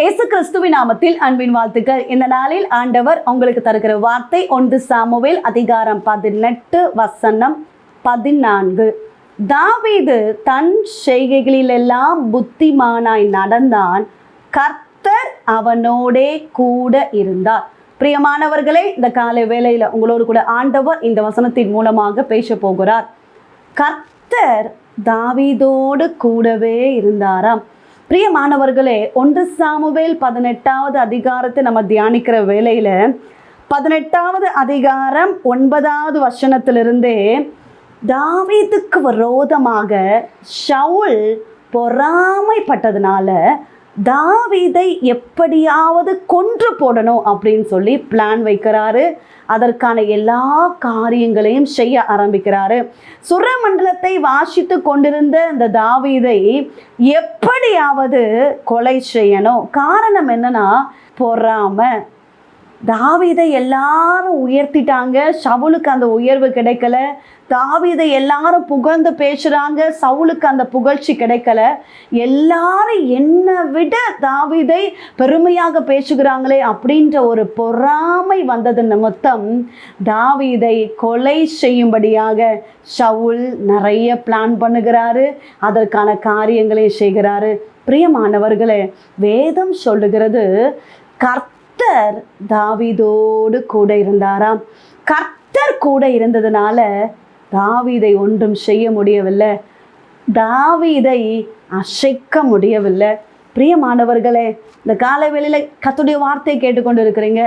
இயேசு கிறிஸ்துவின் நாமத்தில் அன்பின் வாழ்த்துக்கள். இந்த நாளில் ஆண்டவர் உங்களுக்கு தருகிற வார்த்தை ஒன்று சாமுவேல் அதிகாரம் பதினெட்டு வசனம் பதினான்கு. தாவீது தன் செய்கைகளிலெல்லாம் புத்திமானாய் நடந்தான். கர்த்தர் அவனோடே கூட இருந்தார். பிரியமானவர்களே இந்த காலை வேளையில் உங்களோடு கூட ஆண்டவர் இந்த வசனத்தின் மூலமாக பேச போகிறார். கர்த்தர் தாவீதோடு கூடவே இருந்தாராம். பிரியமானவர்களே ஒன்று சாமுவேல் பதினெட்டாவது அதிகாரத்தை நம்ம தியானிக்கிற வேளையில் பதினெட்டாவது அதிகாரம் ஒன்பதாவது வசனத்திலிருந்தே தாவீதுக்கு விரோதமாக ஷவுல் பொறாமைப்பட்டதுனால தாவீதை எப்படியாவது கொன்று போடணும் அப்படின்னு சொல்லி பிளான் வைக்கிறாரு. அதற்கான எல்லா காரியங்களையும் செய்ய ஆரம்பிக்கிறாரு. சுரமண்டலத்தை வாசித்து கொண்டிருந்த இந்த தாவீதை எப்படியாவது கொலை செய்யணும். காரணம் என்னன்னா பொறாம. தாவீதை எல்லாரும் உயர்த்திட்டாங்க. சவுலுக்கு அந்த உயர்வு கிடைக்கல. தாவிதை எல்லாரும் புகழ்ந்து பேசுகிறாங்க சவுலுக்கு அந்த புகழ்ச்சி கிடைக்கல. எல்லாரும் என்னை விட தாவீதை பெருமையாக பேசுகிறாங்களே அப்படின்ற ஒரு பொறாமை வந்தது நிமித்தம் தாவீதை கொலை செய்யும்படியாக சவுல் நிறைய பிளான் பண்ணுகிறாரு. அதற்கான காரியங்களை செய்கிறாரு. பிரியமானவர்களே வேதம் சொல்லுகிறது கர்த்த கர்த்தர் தாவிதோடு கூட இருந்தாராம். கர்த்தர் கூட இருந்ததுனால தாவீதை ஒன்றும் செய்ய முடியவில்லை. தாவிதை அசைக்க முடியவில்லை. பிரியமானவர்களே இந்த காலை கத்துடைய வார்த்தையை கேட்டுக்கொண்டு இருக்கிறீங்க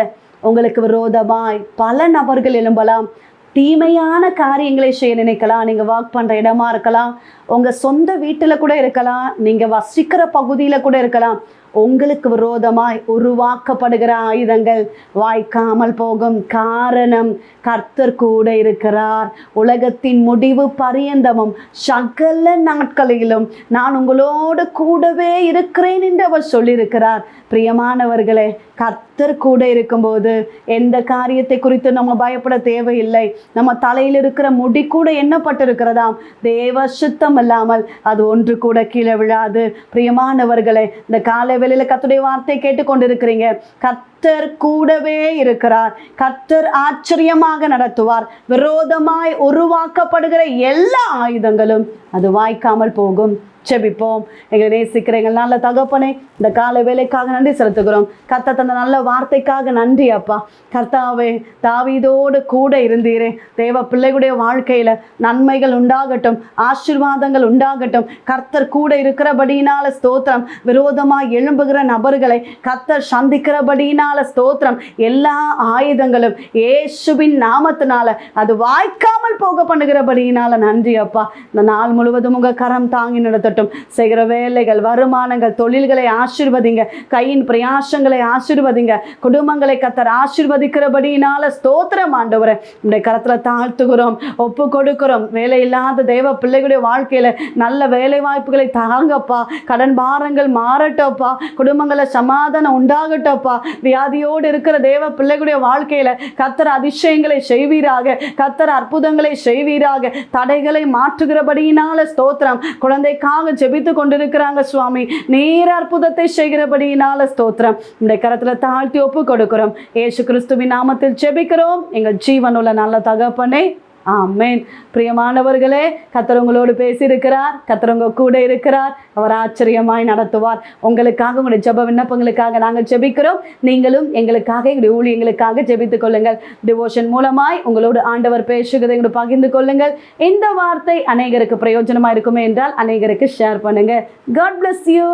உங்களுக்கு விரோதமாய் பல நபர்கள் எழும்பலாம். தீமையான காரியங்களை செய்ய நினைக்கலாம். நீங்கள் வாக் பண்ணுற இடமா இருக்கலாம். உங்கள் சொந்த வீட்டில் கூட இருக்கலாம் நீங்கள் வசிக்கிற பகுதியில் கூட இருக்கலாம். உங்களுக்கு விரோதமாய் உருவாக்கப்படுகிற ஆயுதங்கள் வாய்க்காமல் போகும் காரணம் கர்த்தர் கூட இருக்கிறார். உலகத்தின் முடிவு பரியந்தமும் சகல நாட்களிலும் நான் உங்களோடு கூடவே இருக்கிறேன் என்று அவர் சொல்லியிருக்கிறார். பிரியமானவர்களே கர்த்தர் கூட இருக்கும்போது எந்த காரியத்தை குறித்து நம்ம பயப்பட தேவையில்லை. நம்ம தலையில் இருக்கிற முடி கூட என்னப்பட்டிருக்கிறதாம் தேவ சுத்தம் இல்லாமல் அது ஒன்று கூட கீழே விழாது. பிரியமானவர்களே இந்த காலை வேளையில் கத்துடைய வார்த்தை கேட்டுக்கொண்டிருக்கிறீங்க. கர்த்தர் கூடவே இருக்கிறார். கர்த்தர் ஆச்சரியமாக நடத்துவார். விரோதமாய் உருவாக்கப்படுகிற எல்லா ஆயுதங்களும் அது வாய்க்காமல் போகும். செபிப்போம் எங்களை நேசிக்கிற எங்கள் நல்ல தகப்பனே இந்த கால வேலைக்காக நன்றி செலுத்துகிறோம். கர்த்தர் தந்த நல்ல வார்த்தைக்காக நன்றி அப்பா. கர்த்தாவே தாவீதோடு கூட இருந்தீரே. தேவ பிள்ளைகளுடைய வாழ்க்கையில் நன்மைகள் உண்டாகட்டும் ஆசீர்வாதங்கள் உண்டாகட்டும். கர்த்தர் கூட இருக்கிறபடியினால ஸ்தோத்திரம். விரோதமாக எழும்புகிற நபர்களை கர்த்தர் சந்திக்கிறபடியினால ஸ்தோத்திரம். எல்லா ஆயுதங்களும் ஏசுவின் நாமத்தினால அது வாய்க்காமல் போக பண்ணுகிறபடியினால நன்றி அப்பா. இந்த நாள் முழுவதும் உங்கள் கரம் தாங்கி நடத்தட்டும் செய்கிற வேலைகள் வருமானங்கள் தொழில்களை ஆசிர்வதிங்க. கையின் பிரயாசங்களை ஆசிர்வதிங்க. குடும்பங்களை கத்தர் ஆசீர்வதிக்கிறபடியினால ஸ்தோத்திரம் ஆண்டவரை. இந்த கரத்தில் தாழ்த்துகிறோம் ஒப்பு கொடுக்கிறோம். வேலை இல்லாத தெய்வ பிள்ளைகளுடைய வாழ்க்கையில் நல்ல வேலை வாய்ப்புகளை தாங்கப்பா. கடன் பாரங்கள் மாறட்டப்பா. குடும்பங்களை சமாதானம் உண்டாகட்டப்பா. வியாதியோடு இருக்கிற தேவ பிள்ளைகளுடைய வாழ்க்கையில் கத்தர் அதிசயங்களை செய்வீராக. கத்தர் அற்புதங்களை செய்வீராக. தடைகளை மாற்றுகிறபடியினால ஸ்தோத்திரம். குழந்தைக்காக ஜெபித்து கொண்டிருக்கிறாங்க சுவாமி. நேர அற்புதத்தை செய்கிறபடியினால ஸ்தோத்திரம். இந்த கரத்துல தாழ்த்தி ஒப்பு கொடுக்கிறோம். ஏசு கிறிஸ்துவின் நாமத்தில் ஜெபிக்கிறோம். எங்கள் ஜீவனுள்ள நல்ல தகப்பனே ஆமேன். பிரியமானவர்களே கத்தரவங்களோடு பேசியிருக்கிறார் கத்தரவங்க கூட இருக்கிறார் அவர் ஆச்சரியமாய் நடத்துவார். உங்களுக்காக உங்களுடைய ஜெப விண்ணப்பங்களுக்காக நாங்கள் ஜெபிக்கிறோம். நீங்களும் எங்களுக்காக எங்களுடைய ஊழியங்களுக்காக ஜெபித்துக் கொள்ளுங்கள். டிவோஷன் மூலமாய் உங்களோடு ஆண்டவர் பேசுகிறதை எங்களுக்கு பகிர்ந்து கொள்ளுங்கள். இந்த வார்த்தை அநேகருக்கு பிரயோஜனமாக இருக்குமே என்றால் அநேகருக்கு ஷேர் பண்ணுங்கள் காட் பிளஸ் யூ